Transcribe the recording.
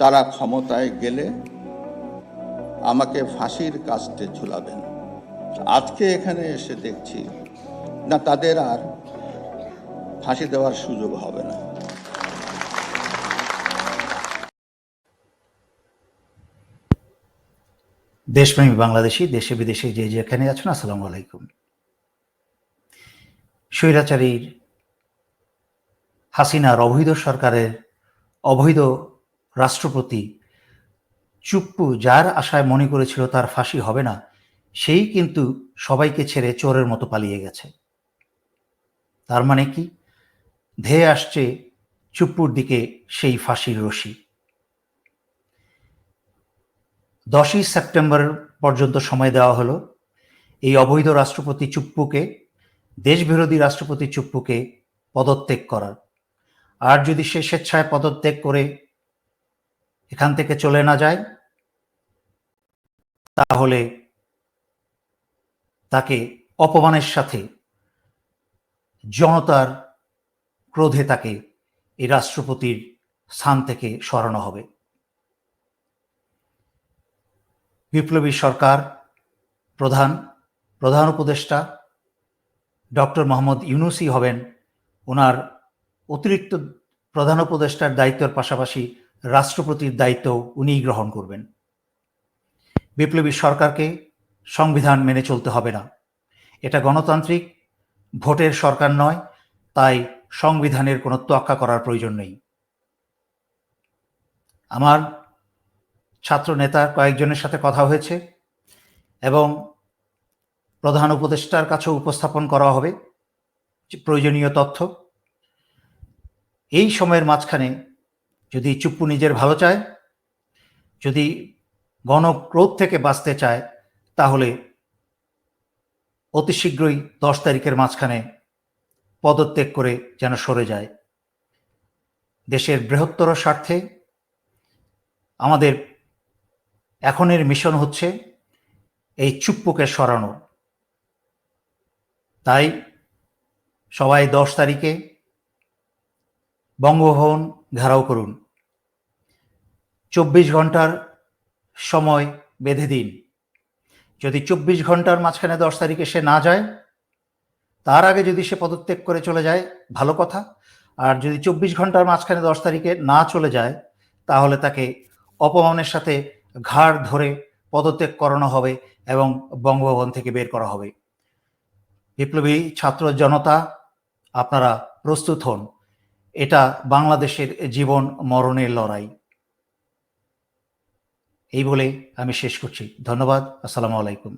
তারা ক্ষমতায় গেলে আমাকে ফাঁসির কাস্টে ঝুলাবেন। আজকে এখানে এসে দেখছি, না তাদের আর ফাঁসি দেওয়ার সুযোগ হবে না। দেশপ্রেমী বাংলাদেশি, দেশে বিদেশে যে যেখানে আছেন, আসসালামু আলাইকুম। স্বৈরাচারীর হাসিনার অবৈধ সরকারের অবৈধ রাষ্ট্রপতি চুপ্পু যার আশায় মনে করেছিল তার ফাঁসি হবে না, সেই কিন্তু সবাইকে ছেড়ে চোরের মতো পালিয়ে গেছে। তার মানে কি? ধেয়ে আসছে চুপ্পুর দিকে সেই ফাঁসির রশি। দশই সেপ্টেম্বর পর্যন্ত সময় দেওয়া হলো। এই অবৈধ রাষ্ট্রপতি চুপ্পুকে, দেশবিরোধী রাষ্ট্রপতি চুপ্পুকে পদত্যাগ করার। আর যদি সে স্বেচ্ছায় পদত্যাগ করে এখান থেকে চলে না যায়, তাহলে তাকে অপমানের সাথে জনতার ক্রোধে তাকে এই রাষ্ট্রপতির স্থান থেকে সরানো হবে। বিপ্লবী সরকার প্রধান প্রধান উপদেষ্টা ডক্টর মোহাম্মদ ইউনুসি হবেন। ওনার অতিরিক্ত প্রধান উপদেষ্টার দায়িত্বের পাশাপাশি রাষ্ট্রপতির দায়িত্ব উনিই গ্রহণ করবেন। বিপ্লবী সরকারকে সংবিধান মেনে চলতে হবে না। এটা গণতান্ত্রিক, ভোটের সরকার নয়, তাই সংবিধানের কোনো তোয়াক্কা করার প্রয়োজন নেই। আমার ছাত্র নেতার কয়েকজনের সাথে কথা হয়েছে এবং প্রধান উপদেষ্টার কাছেও উপস্থাপন করা হবে প্রয়োজনীয় তথ্য। এই সময়ের মাঝখানে যদি চুপ্পু নিজের ভালো চায়, যদি গণক্রোধ থেকে বাঁচতে চায়, তাহলে অতি শীঘ্রই দশ তারিখের মাঝখানে পদত্যাগ করে যেন সরে যায়। দেশের বৃহত্তর স্বার্থে আমাদের এখনের মিশন হচ্ছে এই চুপ্পুকে সরানো। তাই সবাই দশ তারিখে বঙ্গভবন ঘেরাও করুন। চব্বিশ ঘণ্টার সময় বেঁধে দিন। যদি চব্বিশ ঘণ্টার মাঝখানে দশ তারিখে সে না যায়, তার আগে যদি সে পদত্যাগ করে চলে যায়, ভালো কথা। আর যদি চব্বিশ ঘণ্টার মাঝখানে দশ তারিখে না চলে যায়, তাহলে তাকে অপমানের সাথে ঘাড় ধরে পদত্যাগ করানো হবে এবং বঙ্গভবন থেকে বের করা হবে। বিপ্লবী ছাত্র জনতা, আপনারা প্রস্তুত হন। এটা বাংলাদেশের জীবন মরণের লড়াই। এই বলে আমি শেষ করছি। ধন্যবাদ। আসসালামু আলাইকুম।